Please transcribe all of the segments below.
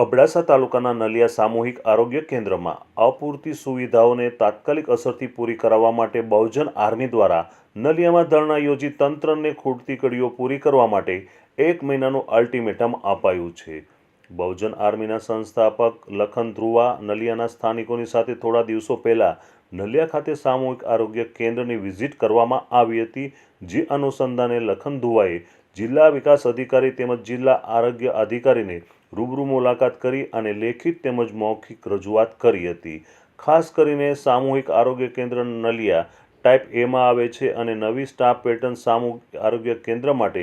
અબડાસા તાલુકાના નલિયા સામૂહિક આરોગ્ય કેન્દ્રમાં અપૂરતી સુવિધાઓને તાત્કાલિક અસરથી પૂરી કરાવવા માટે બહુજન આર્મી દ્વારા નલિયામાં ધરણા યોજી તંત્રને ખૂટતી કડીઓ પૂરી કરવા માટે એક મહિનાનું અલ્ટિમેટમ અપાયું છે. બહુજન આર્મીના સંસ્થાપક લખન ધ્રુવા નલિયાના સ્થાનિકોની સાથે થોડા દિવસો પહેલા નલિયા ખાતે સામૂહિક આરોગ્ય કેન્દ્રની વિઝિટ કરવામાં આવી હતી, જે અનુસંધાને લખન ધ્રુવાએ જિલ્લા વિકાસ અધિકારી તેમજ જિલ્લા આરોગ્ય અધિકારીને રૂબરૂ મુલાકાત કરી અને લેખિત તેમજ મૌખિક રજૂઆત કરી હતી. ખાસ કરીને સામૂહિક આરોગ્ય કેન્દ્ર નલિયા ટાઈપ એમાં આવે છે અને નવી સ્ટાફ પેટર્ન સામૂહિક આરોગ્ય કેન્દ્ર માટે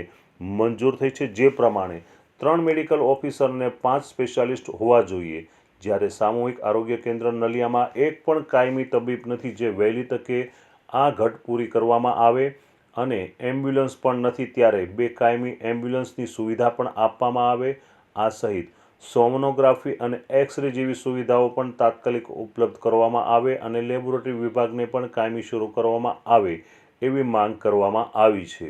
મંજૂર થઈ છે. જે પ્રમાણે ત્રણ મેડિકલ ઓફિસરને પાંચ સ્પેશિયાલિસ્ટ હોવા જોઈએ. જ્યારે સામૂહિક આરોગ્ય કેન્દ્ર નલિયામાં એક પણ કાયમી તબીબ નથી જે વહેલી તકે આ ઘટ પૂરી કરવામાં આવે. અને એમ્બ્યુલન્સ પણ નથી ત્યારે બે કાયમી એમ્બ્યુલન્સની સુવિધા પણ આપવામાં આવે, આ સહિત સોમનોગ્રાફી અને એક્સરે જેવી સુવિધાઓ પણ તાત્કાલિક ઉપલબ્ધ કરવામાં આવે અને લેબોરેટરી વિભાગને પણ કાયમી શરૂ કરવામાં આવે એવી માંગ કરવામાં આવી છે.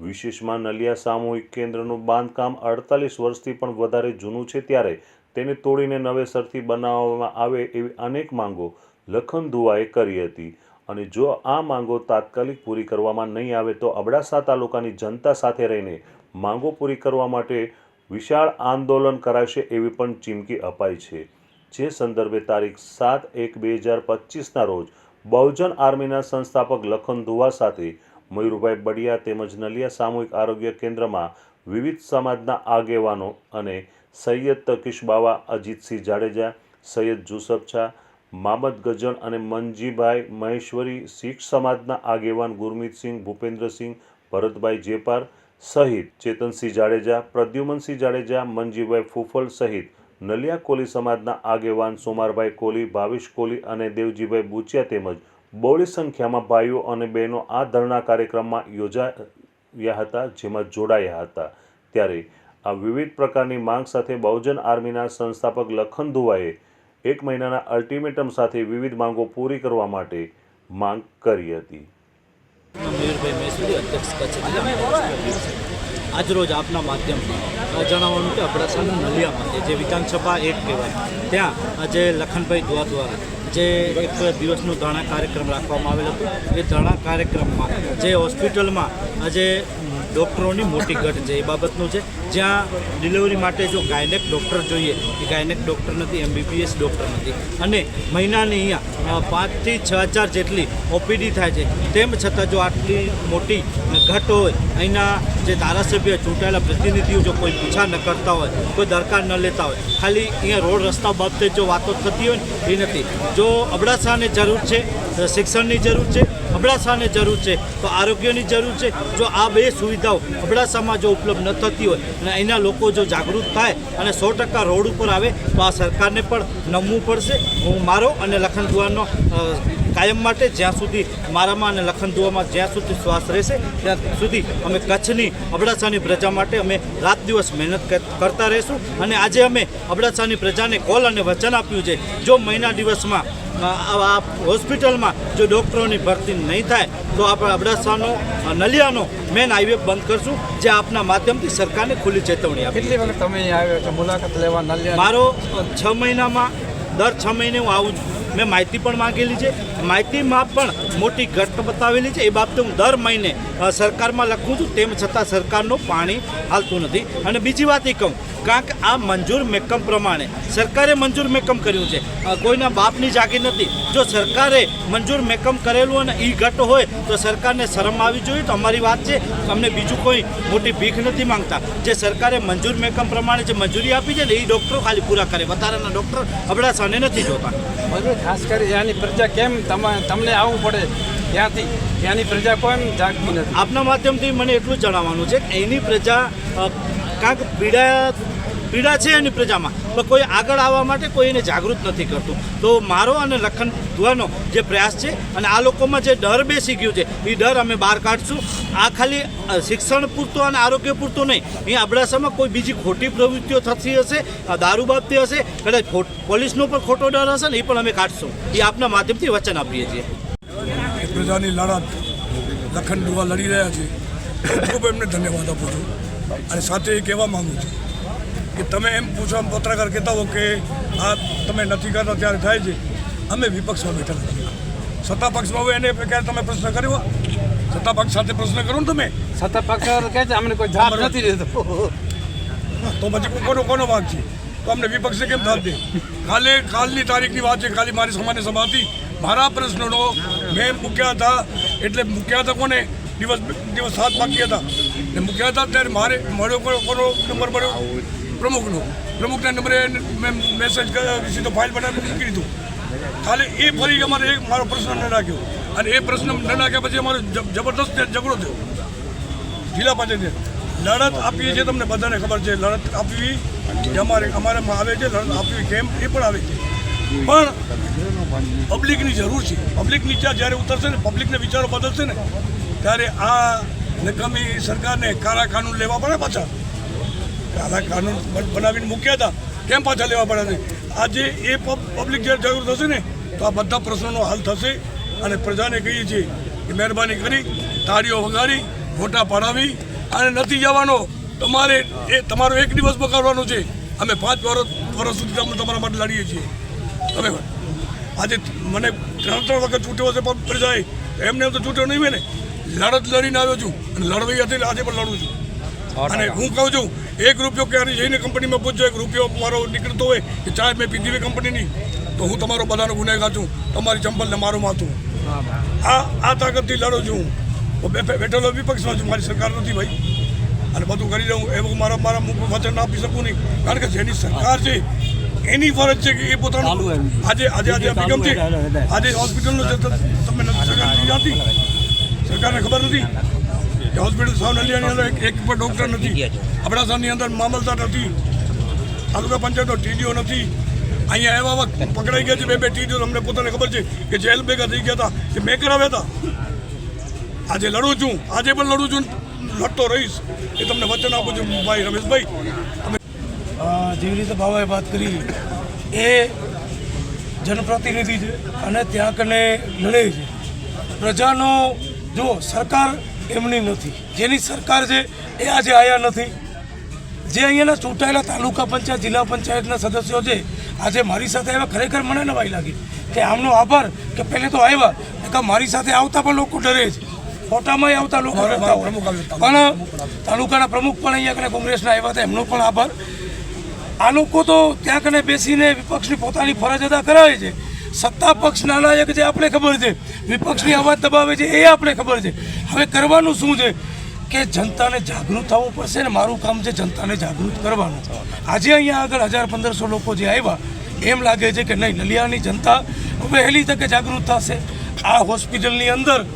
વિશેષમાં નલિયા સામૂહિક કેન્દ્રનું બાંધકામ અડતાલીસ વર્ષથી પણ વધારે જૂનું છે ત્યારે તેને તોડીને નવેસરથી બનાવવામાં આવે એવી અનેક માંગો લખન દુઆએ કરી હતી. અને જો આ માંગો તાત્કાલિક પૂરી કરવામાં નહીં આવે તો અબડાસા તાલુકાની જનતા સાથે રહીને માંગો પૂરી કરવા માટે વિશાળ આંદોલન કરાશે એવી પણ ચીમકી અપાઈ છે. જે સંદર્ભે તારીખ સાત એક બે હજાર પચીસના રોજ બહુજન આર્મીના સંસ્થાપક લખન દુવા સાથે મયુરભાઈ બડિયા તેમજ નલિયા સામૂહિક આરોગ્ય કેન્દ્રમાં વિવિધ સમાજના આગેવાનો અને સૈયદ તકીશ બાવા, અજીતસિંહ જાડેજા, સૈયદ જુસફ શાહ મામદ ગજન અને મનજીભાઈ મહેશ્વરી શીખ સમાજના આગેવાન ગુરમીતસિંહ, ભૂપેન્દ્રસિંહ, ભરતભાઈ જેપાર સહિત ચેતનસિંહ જાડેજા, પ્રદ્યુમનસિંહ જાડેજા મનજીભાઈ ફૂફલ સહિત નલિયા કોલી સમાજના આગેવાન સોમારભાઈ કોલી, ભાવેશ કોલી અને દેવજીભાઈ બુચિયા તેમજ બહોળી સંખ્યામાં ભાઈઓ અને બહેનો આ ધરણા કાર્યક્રમમાં યોજાયા હતા, જેમાં જોડાયા હતા. ત્યારે આ વિવિધ પ્રકારની માંગ સાથે બહુજન આર્મીના સંસ્થાપક લખન દુવાએ એક મહિનાના અલ્ટિમેટમ સાથે વિવિધ માંગો પૂરી કરવા માટે માંગ કરી હતી. આજરોજ આપના માધ્યમથી જણાવવાનું કે અબડાસાના નલિયામાં જે વિધાનસભા એક કહેવાય. ત્યાં આજે લખનભાઈ દુઆ દ્વારા જે એક દિવસનો ધરણા કાર્યક્રમ રાખવામાં આવેલ હતો. એ ધરણા કાર્યક્રમમાં જે હોસ્પિટલમાં આજે ડૉક્ટરોની મોટી ઘટ છે, એ બાબતનું છે. જ્યાં ડિલિવરી માટે જો ગાયનેક ડૉક્ટર જોઈએ, એ ગાયનેક ડૉક્ટર નથી, એમબીબીએસ ડૉક્ટર નથી. અને મહિનાની અહીંયા પાંચથી છ હજાર જેટલી ઓપીડી થાય છે. તેમ છતાં જો આટલી મોટી ઘટ હોય, અહીંના જે ધારાસભ્ય, ચૂંટાયેલા પ્રતિનિધિઓ જો કોઈ પૂછા ન કરતા હોય, કોઈ દરકાર ન લેતા હોય, ખાલી અહીંયા રોડ રસ્તા બાબતે જો વાતો થતી હોય એ નથી. જો અબડાસાને જરૂર છે શિક્ષણની જરૂર છે, અબડાસાને જરૂર છે, તો આરોગ્યની જરૂર છે. જો આ બે સુવિધાઓ અબડાસામાં જો ઉપલબ્ધ ન થતી હોય અને અહીંના લોકો જો જાગૃત થાય અને સો ટકા રોડ ઉપર આવે, તો આ સરકારને પણ નમવું પડશે. હું મારો અને લખન કાયમ માટે જ્યાં સુધી મારામાં અને લખનદુઆમાં જ્યાં સુધી શ્વાસ રહેશે ત્યાં સુધી અમે કચ્છની અબડાસાની પ્રજા માટે અમે રાત દિવસ મહેનત કરતા રહીશું. અને આજે અમે અબડાસાની પ્રજાને કોલ અને વચન આપ્યું છે જો મહિના દિવસમાં આ હોસ્પિટલમાં જો ડૉક્ટરોની ભરતી નહીં થાય તો આપણે અબડાસાનો નલિયાનો મેન હાઈવે બંધ કરશું જે આપના માધ્યમથી સરકારને ખુલ્લી ચેતવણી આપી કેટલી વખત તમે આવ્યો છો? મુલાકાત લેવા નલિયા મારો છ મહિનામાં દર છ મહિને હું આવું છું. મેં માહિતી પણ માંગેલી છે. માહિતીમાં પણ મોટી ઘટ બતાવેલી છે. એ બાબતે હું દર મહિને સરકારમાં લખું છું. તેમ છતાં સરકારનું પાણી હાલતું નથી. અને બીજી વાત એ કહું કારણ કે આ મંજૂર મેકમ પ્રમાણે, સરકારે મંજૂર મેકમ કર્યું છે. કોઈના બાપની જાગીર નથી. જો સરકારે મંજૂર મેકમ કરેલું અને એ ઘટ હોય, તો સરકારને શરમ આવી જોઈએ. તો અમારી વાત છે, અમને બીજું કોઈ મોટી ભીખ નથી માંગતા. જે સરકારે મંજૂર મેકમ પ્રમાણે જે મંજૂરી આપી છે ને એ ડૉક્ટરો ખાલી પૂરા કરે. વધારાના ડૉક્ટર અબડાસાને નથી જોતા. મયુર ખાસ કરી ત્યાંની પ્રજા કેમ તમા- તમને આવવું પડે ત્યાંથી? ત્યાંની પ્રજા કેમ જાગતી નથી. આપના માધ્યમથી મને એટલું જણાવવાનું છે કે એની પ્રજા કાંક પીડા પીડા છે એની પ્રજામાં. પણ કોઈ આગળ આવવા માટે કોઈ એને જાગૃત નથી કરતું. તો મારો અને લખન ધુવાનો જે પ્રયાસ છે અને આ લોકોમાં જે ડર બેસી ગયું છે, એ ડર અમે બહાર કાઢશું. આ ખાલી શિક્ષણ પૂરતો અને આરોગ્ય પૂરતો નહીં. અહીંયા અબડાસામાં કોઈ બીજી ખોટી પ્રવૃત્તિઓ થતી હશે દારૂ બાબતે હશે, કદાચ પોલીસનો પણ ખોટો ડર હશે ને એ પણ અમે કાઢશું. એ આપના માધ્યમથી વચન આપીએ છીએ. પ્રજાની લડત, લખન ડુવા લડી રહ્યા છે. ખૂબ એમને ધન્યવાદ આપું છું. અને સાથે એ કહેવા માગું છું કે તમે એમ પૂછવા પત્રકાર કહેતા હો કે આ તમે નથી કરતા ત્યારે થાય છે. અમે વિપક્ષમાં બેઠા નથી સત્તા પક્ષમાં હોય એને ક્યારે તમે પ્રશ્ન કર્યો સત્તા પક્ષ સાથે પ્રશ્ન કરો ને તમે. સત્તા પક્ષ કહે છે અમને કોઈ જવાબ નથી દેતો. તો પછી કોનો કોનો ભાગ છે? તો અમને વિપક્ષે કેમ થાય દે? કાલે કાલની તારીખની વાત છે ખાલી મારી સામાન્ય સભા હતી. મારા પ્રશ્નોનો મેં મૂક્યા હતા એટલે મૂક્યા હતા કોને? દિવસ દિવસ સાત બાકી હતા. ને મૂક્યા હતા ત્યારે મારે મળ્યો કોનો નંબર મળ્યો? પ્રમુખનો. પ્રમુખના નંબરે મેં મેસેજ સીધો ફાઇલ બનાવીને મૂકી દીધું. ખાલી એ ફરી અમારે એક મારો પ્રશ્ન ન નાખ્યો. અને એ પ્રશ્ન ન નાખ્યા પછી અમારો જબરદસ્ત ઝઘડો થયો. જિલ્લા પંચાયતે લડત આપીએ છીએ તમને બધાને ખબર છે, લડત આપવી અમારે, અમારામાં આવે છે, લડત આપવી કેમ એ પણ આવે છે. પણ પબ્લિકની જરૂર છે. પબ્લિક નીચે જ્યારે ઉતરશે ને પબ્લિકને વિચારો બદલશે ને, ત્યારે આ નકામી સરકારને કારાખાનું લેવા પડે પાછા. કાળા કાનૂન બન- બનાવીને મૂક્યા હતા. કેમ પાછા લેવા પડે છે આજે એ પબ- પબ્લિક જ્યારે જરૂર થશે ને, તો આ બધા પ્રશ્નોનો હલ થશે. અને પ્રજાને કહીએ છીએ કે મહેરબાની કરી, તાળીઓ વગાડી ફોટા પડાવી. અને નથી જવાનો, તમારે એ તમારો એક દિવસ બગાડવાનો છે. અમે પાંચ વર્ષ વર્ષ સુધી અમે તમારા માટે લડીએ છીએ. તમે આજે મને ત્રણ ત્રણ વખત છૂટ્યો હશે પણ પ્રજાએ, એમને તો છૂટ્યો નહીં હોય ને. લડત લડીને આવ્યો છું. અને લડવાઈ હતી આજે પણ લડું છું. અને હું કહું છું એક રૂપિયો ક્યારે જઈને કંપનીમાં પૂછજો એક રૂપિયો મારો નીકળતો હોય કે ચાય મેં પીધી હોય કંપનીની તો હું તમારો બધાનો ગુનેગાર છું તમારી ચંપલને મારું માથું. આ આ તાકાતથી લડું છું હું. બેઠેલો વિપક્ષમાં છું મારી સરકાર નથી ભાઈ. અને બધું કરી દઉં એવું મારા મારા મુખ વચન આપી શકું નહીં. કારણ કે જેની સરકાર છે એની ફરજ છે કે એ પોતાનું આજે આજે આજે અભિગમ છે. આજે હોસ્પિટલનો તમે નથી સરકાર નથી જાણતી. સરકારને ખબર નથી. કે હોસ્પિટલ સાવ નલિયાની અંદર એક એક પણ ડૉક્ટર નથી. અબડાસાની અંદર મામલતા નથી. તાલુકા પંચાયતનો ટીડીઓ નથી. અહીંયા એવા વખત પકડાઈ ગયા છે બે બે ટીડીઓ. અમને પોતાને ખબર છે કે જેલ ભેગા થઈ ગયા હતા કે મેં કરાવ્યા હતા. આજે લડું છું. આજે પણ લડું છું. લડતો રહીશ. એ તમને વચન આપું છું ભાઈ રમેશભાઈ. જેવી રીતે બાબાએ વાત કરી એ જનપ્રતિનિધિ છે અને ત્યાં કને લડે છે. પ્રજાનો જો સરકાર એમની નથી. જેની સરકાર છે એ આજે આયા નથી. જે અહીંયાના ચૂંટાયેલા તાલુકા પંચાયત જિલ્લા પંચાયતના સદસ્યો છે આજે મારી સાથે આવ્યા. ખરેખર મને નવાઈ લાગી. કે આમનો આભાર કે પહેલે તો આવ્યા કે મારી સાથે આવતા પણ લોકો ડરે છે. ફોટામાં આવતા લોકો ડરતા હોય. આવ્યા. પણ તાલુકાના પ્રમુખ પણ અહીંયા કને કોંગ્રેસના આવ્યા હતા એમનો પણ આભાર. આ લોકો તો ત્યાં કને બેસીને વિપક્ષની પોતાની ફરજ અદા કરાવે છે. સત્તા પક્ષ નાનાયક જે આપણે ખબર છે. વિપક્ષની અવાજ દબાવે છે, એ આપણે ખબર છે. હવે કરવાનું શું છે? કે જનતાને જાગૃત થવું પડશે ને મારું કામ છે જનતાને જાગૃત કરવાનું. આજે અહીંયા આગળ હજાર પંદરસો લોકો જે આવ્યા, એમ લાગે છે કે નહીં, નલિયાની જનતા વહેલી તકે જાગૃત થશે. આ હોસ્પિટલની અંદર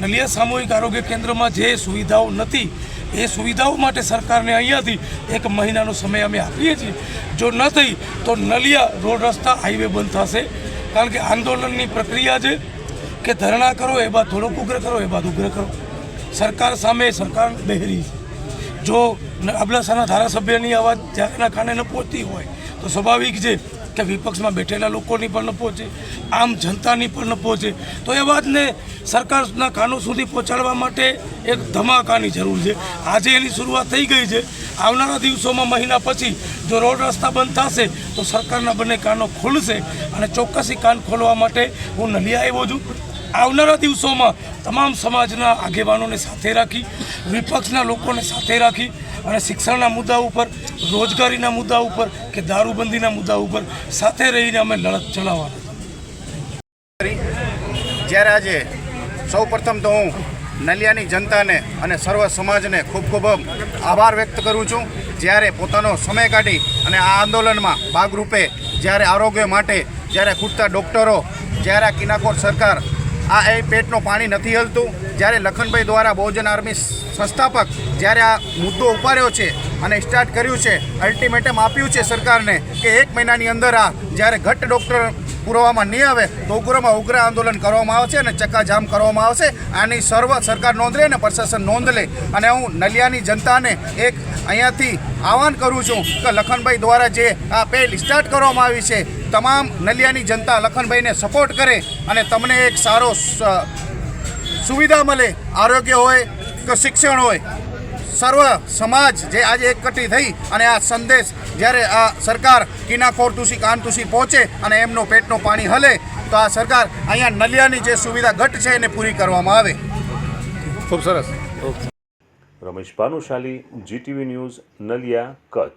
નલિયા સામૂહિક આરોગ્ય કેન્દ્રમાં જે સુવિધાઓ નથી, એ સુવિધાઓ માટે સરકારને અહીંયાથી એક મહિનાનો સમય અમે આપીએ છીએ. જો ન થઈ તો નલિયા રોડ રસ્તા હાઈવે બંધ થશે. કારણ કે આંદોલનની પ્રક્રિયા છે કે ધરણા કરો, એ બાદ થોડોક ઉગ્ર કરો, એ બાદ ઉગ્ર કરો. સરકાર સામે સરકાર બહેરી જો અબડાસાના ધારાસભ્યની અવાજ ત્યાંના કાને ન પહોંચતી હોય, તો સ્વાભાવિક છે કે વિપક્ષમાં બેઠેલા લોકોની પણ ન પહોંચે, આમ જનતાની પણ ન પહોંચે. તો એ વાતને સરકારના કાનો સુધી પહોંચાડવા માટે એક ધમાકાની જરૂર છે. આજે એની શરૂઆત થઈ ગઈ છે. આવનારા દિવસોમાં મહિના પછી જો રોડ રસ્તા બંધ થશે તો સરકારના બંને કાનો ખુલશે અને ચોક્કસી કાન ખોલવા માટે હું નલિયા આવ્યો છું. આવનારા દિવસોમાં તમામ સમાજના આગેવાનોને સાથે રાખી, વિપક્ષના લોકોને સાથે રાખી અને શિક્ષણના મુદ્દા ઉપર, રોજગારીના મુદ્દા ઉપર કે દારૂબંધીના મુદ્દા ઉપર સાથે રહીને અમે લડત ચલાવવાના જ્યારે આજે સૌ પ્રથમ તો હું નલિયાની જનતાને અને સર્વ સમાજને ખૂબ ખૂબ આભાર વ્યક્ત કરું છું. જ્યારે પોતાનો સમય કાઢી અને આ આંદોલનમાં ભાગરૂપે જ્યારે આરોગ્ય માટે જ્યારે ખૂટતા ડૉક્ટરો, જ્યારે આ કિનાકોર સરકાર આ એ પેટનું પાણી નથી હલતું, જ્યારે લખનભાઈ દ્વારા બહુજન આર્મી સંસ્થાપક જ્યારે આ મુદ્દો ઉપાડ્યો છે અને સ્ટાર્ટ કર્યું છે અલ્ટિમેટમ આપ્યું છે સરકારને કે એક મહિનાની અંદર આ જ્યારે ઘટ ડૉક્ટર પુરવામાં નહીં આવે તો ઉગ્રમાં ઉગ્ર આંદોલન કરવામાં આવશે અને ચક્કાજામ કરવામાં આવશે. આની સર્વ સરકાર નોંધ લે અને પ્રશાસન નોંધ લે અને હું નલિયાની જનતાને એક અહીંયાથી આહવાન કરું છું કે લખનભાઈ દ્વારા જે આ પહેલ સ્ટાર્ટ કરવામાં આવી છે, તમામ નલિયાની જનતા લખનભાઈને સપોર્ટ કરે અને તમને એક સારો સુવિધા મળે. આરોગ્ય હોય કે શિક્ષણ હોય સર્વ સમાજ જે આજે એકઠી થઈ અને આ સંદેશ જ્યારે આ સરકાર કિનાખોર તુસી કાન તુસી પહોંચે અને એમનો પેટનો પાણી હલે તો આ સરકાર અહીંયા નલિયાની જે સુવિધા ઘટ છે એને પૂરી કરવામાં આવે. ખૂબ સરસ. Ramesh Bhanushali GTV news Naliya Kutch.